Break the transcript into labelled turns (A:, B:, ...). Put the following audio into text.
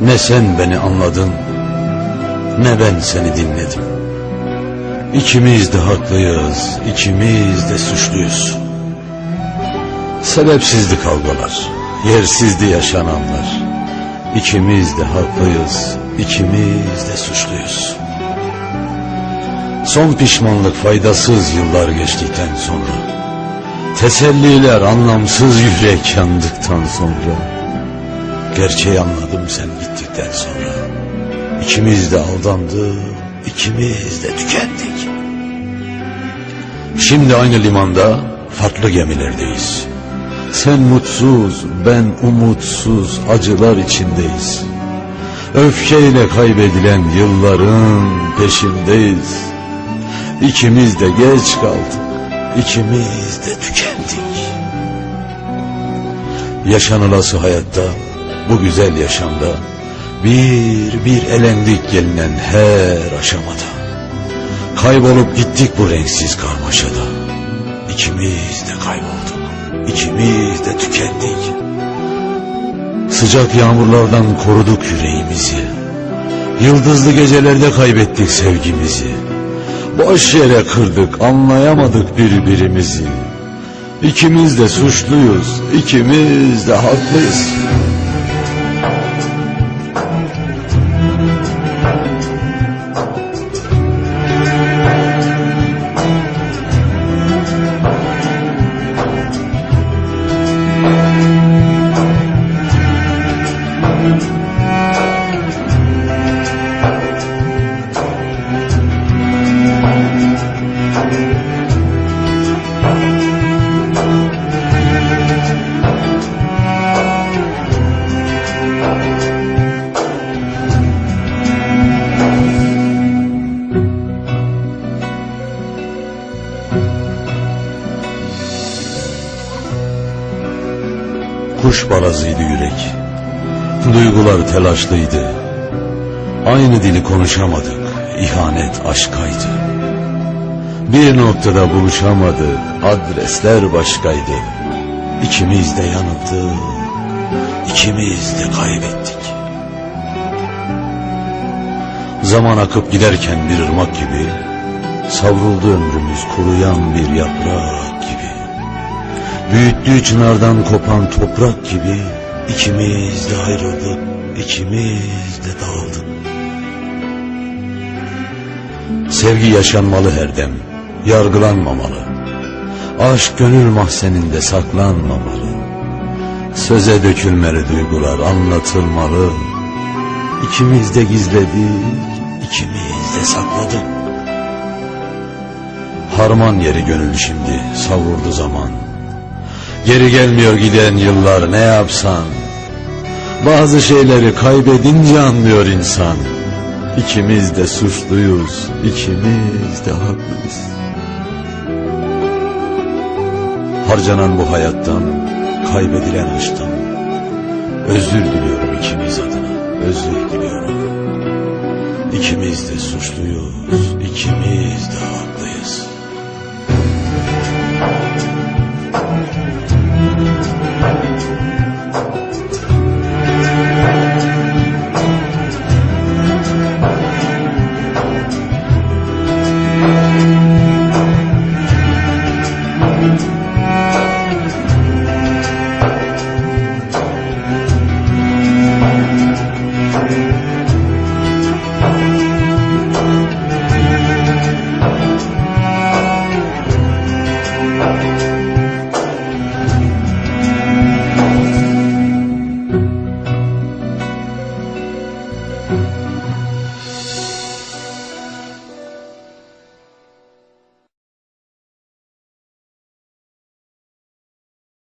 A: Ne sen beni anladın Ne ben seni dinledim. İkimiz de haklıyız ikimiz de suçluyuz. Sebepsizdi kavgalar Yersizdi yaşananlar. İkimiz de haklıyız ikimiz de suçluyuz. Son pişmanlık faydasız yıllar geçtikten sonra Teselliler anlamsız yürek yandıktan sonra. Gerçeği anladım sen gittikten sonra. İkimiz de aldandık, ikimiz de tükendik. Şimdi aynı limanda farklı gemilerdeyiz. Sen mutsuz, ben umutsuz acılar içindeyiz. Öfkeyle kaybedilen yılların peşindeyiz. İkimiz de geç kaldık, ikimiz de tükendik. Yaşanılası hayatta, bu güzel yaşamda bir bir elendik gelinen her aşamada. Kaybolup gittik bu renksiz karmaşada. İkimiz de kaybolduk, ikimiz de tükendik. Sıcak yağmurlardan koruduk yüreğimizi. Yıldızlı gecelerde kaybettik sevgimizi. Boş yere kırdık, anlayamadık birbirimizi. İkimiz de suçluyuz, ikimiz de haklıyız. Kuş barazıydı yürek. Duygular telaşlıydı. Aynı dili konuşamadık. İhanet aşkaydı. Bir noktada buluşamadık. Adresler başkaydı. İkimiz de yanıldık. İkimiz de kaybettik. Zaman akıp giderken bir ırmak gibi savruldu ömrümüz kuruyan bir yaprak gibi. Büyüttüğü çınardan kopan toprak gibi ikimiz de ayrıldık, ikimiz de dağıldık. Sevgi yaşanmalı her dem, yargılanmamalı. Aşk gönül mahzeninde saklanmamalı. Söze dökülmeli duygular anlatılmalı. İkimiz de gizledik, ikimiz de sakladık. Harman yeri gönül şimdi savurdu zaman. Geri gelmiyor giden yıllar ne yapsan? Bazı şeyleri kaybedince anlıyor insan. İkimiz de suçluyuz ikimiz de haklıyız. Harcanan bu hayattan Kaybedilen aşktan. Özür diliyorum ikimiz adına Özür diliyorum. İkimiz de suçluyuz ikimiz de haklıyız. Thank you. Thank you.